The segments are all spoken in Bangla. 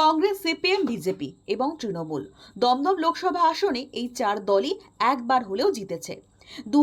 কংগ্রেস সিপিএম বিজেপি এবং তৃণমূল। দমদম লোকসভা আসনে এই চার দলই একবার হলেও জিতেছে। দু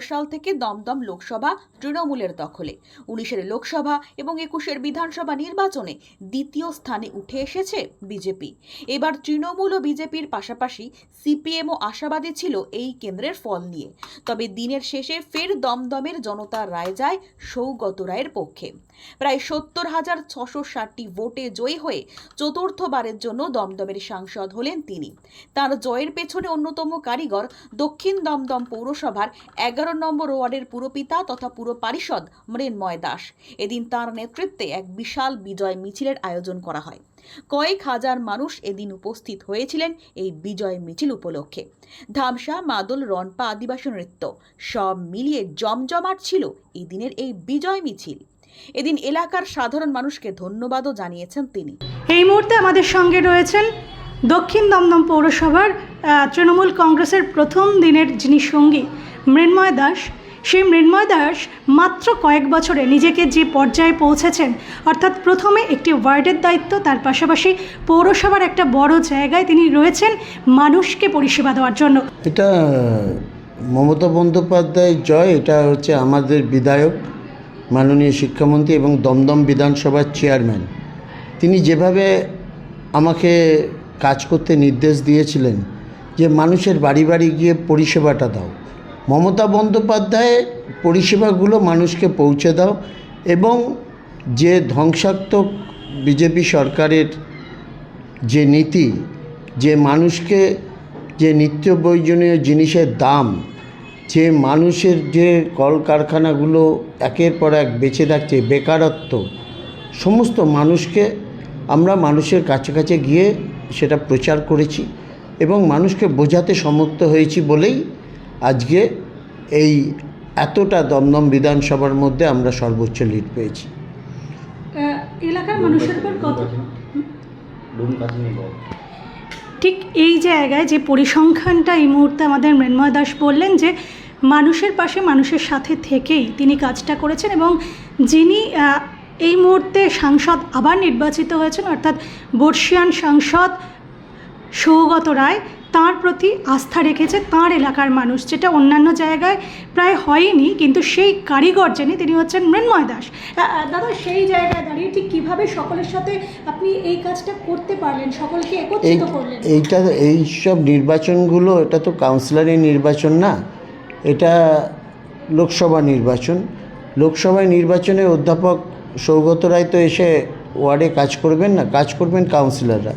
সাল থেকে দমদম লোকসভা তৃণমূলের দখলে। উনিশের লোকসভা এবং একুশের বিধানসভা নির্বাচনে দ্বিতীয় স্থানে উঠে এসেছে বিজেপি। এবার তৃণমূল ও বিজেপির পাশাপাশি সিপিএমও আশাবাদী ছিল এই কেন্দ্রের ফল নিয়ে। তবে দিনের শেষে ফের দমদমের জনতার রায় যায় সৌগত রায়ের পক্ষে। প্রায় সত্তর হাজার ছশো ষাটটি ভোটে জয়ী হয়ে চতুর্থবারের জন্য দমদমের সাংসদ হলেন তিনি। তার জয়ের পেছনে অন্যতম কারিগর দক্ষিণ দমদম পৌরসভার এগারো নম্বর ওয়ার্ডের পুরপিতা তথা পুর পারিষদ মৃন্ময় দাস। এদিন তার নেতৃত্বে এক বিশাল বিজয় মিছিলের আয়োজন করা হয়। কয়েক হাজার মানুষ এদিন উপস্থিত হয়েছিলেন এই বিজয় মিছিল উপলক্ষে। ধামসা, মাদল রনপা আদিবাসী নৃত্য সব মিলিয়ে জমজমাট ছিল এই দিনের এই বিজয় মিছিল। এদিন এলাকার সাধারণ মানুষকে ধন্যবাদও জানিয়েছেন তিনি। এই মুহূর্তে আমাদের সঙ্গে রয়েছেন দক্ষিণ দমদম পৌরসভার তৃণমূল কংগ্রেসের প্রথম দিনের যিনি সঙ্গী, মৃন্ময় দাস, সেই মৃন্ময় দাস মাত্র কয়েক বছরে নিজেকে যে পর্যায়ে পৌঁছেছেন, অর্থাৎ প্রথমে একটি ওয়ার্ডের দায়িত্ব, তার পাশাপাশি পৌরসভার একটা বড় জায়গায় তিনি রয়েছেন মানুষকে পরিষেবা দেওয়ার জন্য। এটা, মমতা বন্দ্যোপাধ্যায় জয়, এটা হচ্ছে আমাদের বিধায়ক, মাননীয় শিক্ষামন্ত্রী এবং দমদম বিধানসভার চেয়ারম্যান। তিনি যেভাবে আমাকে কাজ করতে নির্দেশ দিয়েছিলেন যে মানুষের বাড়ি বাড়ি গিয়ে পরিষেবাটা দাও। মমতা বন্দ্যোপাধ্যায় পরিষেবাগুলো মানুষকে পৌঁছে দাও এবং যে ধ্বংসাত্মক বিজেপি সরকারের যে নীতি, যে মানুষকে যে নিত্য প্রয়োজনীয় জিনিসের দাম, যে মানুষের যে কলকারখানাগুলো একের পর এক বেঁচে থাকছে, বেকারত্ব, সমস্ত মানুষকে আমরা মানুষের কাছে কাছে গিয়ে সেটা প্রচার করেছি এবং মানুষকে বোঝাতে সমর্থ হয়েছি বলেই আজকে এই এতটা দমদম বিধানসভার মধ্যে আমরা সর্বোচ্চ লিড পেয়েছি। এলাকার মানুষের উপর কত ঠিক এই জায়গায় যে পরিসংখ্যানটা এই মুহূর্তে আমাদের মৃন্ময় দাস বললেন যে মানুষের পাশে মানুষের সাথে থেকেই তিনি কাজটা করেছেন এবং যিনি এই মুহূর্তে সাংসদ আবার নির্বাচিত হয়েছেন অর্থাৎ বর্ষিয়ান সাংসদ সৌগত রায় তার প্রতি আস্থা রেখেছে তার এলাকার মানুষ যেটা অন্যান্য জায়গায় প্রায় হয়নি কিন্তু সেই কারিগর যিনি তিনি হচ্ছেন মৃন্ময় দাস। দাদা সেই জায়গায় দাঁড়িয়ে ঠিক কীভাবে সকলের সাথে আপনি এই কাজটা করতে পারলেন? সকলকে একত্রিত করলেন। এইটা এই সব নির্বাচনগুলো এটা তো কাউন্সিলরের নির্বাচন না এটা লোকসভা নির্বাচন। লোকসভায় নির্বাচনে অধ্যাপক সৌগত রায় তো এসে ওয়ার্ডে কাজ করবেন না, কাজ করবেন কাউন্সিলররা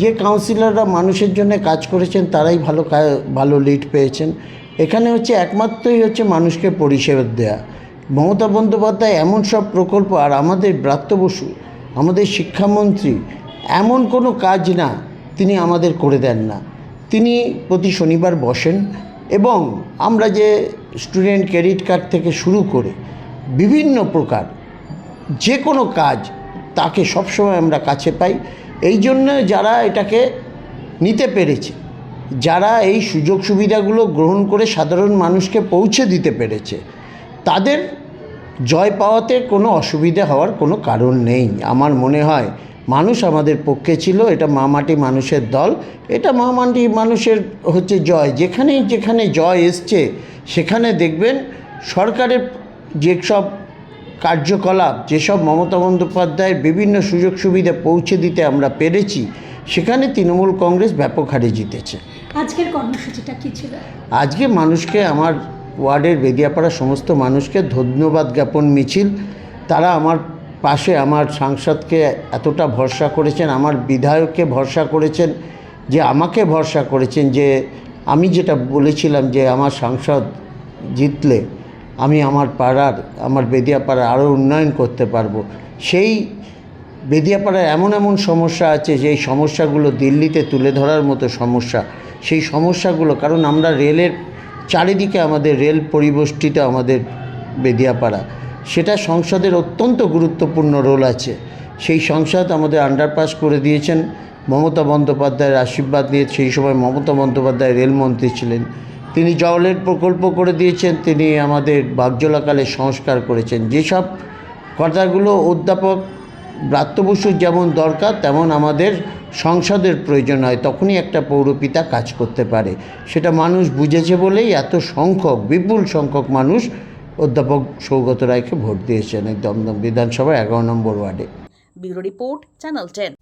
যে কাউন্সিলররা মানুষের জন্য কাজ করেছেন, তারাই ভালো ভালো লিড পেয়েছেন। এখানে হচ্ছে একমাত্রই হচ্ছে মানুষকে পরিষেবা দেয়া। মমতা বন্দ্যোপাধ্যায় এমন সব প্রকল্প, আর আমাদের ব্রাত্য বসু, আমাদের শিক্ষামন্ত্রী, এমন কোনো কাজ না তিনি আমাদের করে দেন না। তিনি প্রতি শনিবার বসেন এবং আমরা যে স্টুডেন্ট ক্রেডিট কার্ড থেকে শুরু করে বিভিন্ন প্রকার যে কোনো কাজ তাকে সবসময় আমরা কাছে পাই। এই জন্য যারা এটাকে নিতে পেরেছে, যারা এই সুযোগ সুবিধাগুলো গ্রহণ করে সাধারণ মানুষকে পৌঁছে দিতে পেরেছে, তাদের জয় পাওয়াতে কোনো অসুবিধা হওয়ার কোনো কারণ নেই। আমার মনে হয় মানুষ আমাদের পক্ষে ছিল, এটা মামাটি মানুষের দল, এটা মামাটি মানুষের হচ্ছে জয়। যেখানেই যেখানে জয় এসছে, সেখানে দেখবেন সরকারের যেসব কার্যকলাপ যেসব মমতা বন্দ্যোপাধ্যায়ের বিভিন্ন সুযোগ সুবিধা পৌঁছে দিতে আমরা পেরেছি সেখানে তৃণমূল কংগ্রেস ব্যাপক হারে জিতেছে। আজকের কর্মসূচিটা কি ছিল? আজকে মানুষকে আমার ওয়ার্ডের বেদিয়াপাড়া সমস্ত মানুষকে ধন্যবাদ জ্ঞাপন মিছিল। তারা আমার পাশে আমার সাংসদকে এতটা ভরসা করেছেন আমার বিধায়ককে ভরসা করেছেন যে আমাকে ভরসা করেছেন যে আমি যেটা বলেছিলাম যে আমার সাংসদ জিতলে আমি আমার পাড়ার, আমার বেদিয়াপাড়ার আরও উন্নয়ন করতে পারব। সেই বেদিয়াপাড়ায় এমন এমন সমস্যা আছে যে সমস্যাগুলো দিল্লিতে তুলে ধরার মতো সমস্যা। সেই সমস্যাগুলো, কারণ আমরা রেলের চারিদিকে আমাদের রেল পরিবেষ্টিত আমাদের বেদিয়াপাড়া। সেটা সংসদের অত্যন্ত গুরুত্বপূর্ণ রোল আছে। সেই সংসদ আমাদের আন্ডারপাস করে দিয়েছেন। মমতা বন্দ্যোপাধ্যায়ের আশীর্বাদ নিয়ে সেই সময় মমতা বন্দ্যোপাধ্যায় রেলমন্ত্রী ছিলেন। তিনি জলের প্রকল্প করে দিয়েছেন, তিনি আমাদের বাগজলাকালে সংস্কার করেছেন। যেসব কথাগুলো অধ্যাপক ব্রাত্য বসুর যেমন দরকার, তেমন আমাদের সংসদের প্রয়োজন হয়, তখনই একটা পৌরপিতা কাজ করতে পারে। সেটা মানুষ বুঝেছে বলেই এত সংখ্যক, বিপুল সংখ্যক মানুষ অধ্যাপক সৌগত রায়কে ভোট দিয়েছেন এই দমদম বিধানসভা এগারো নম্বর ওয়ার্ডে। Bureau report, channel ten.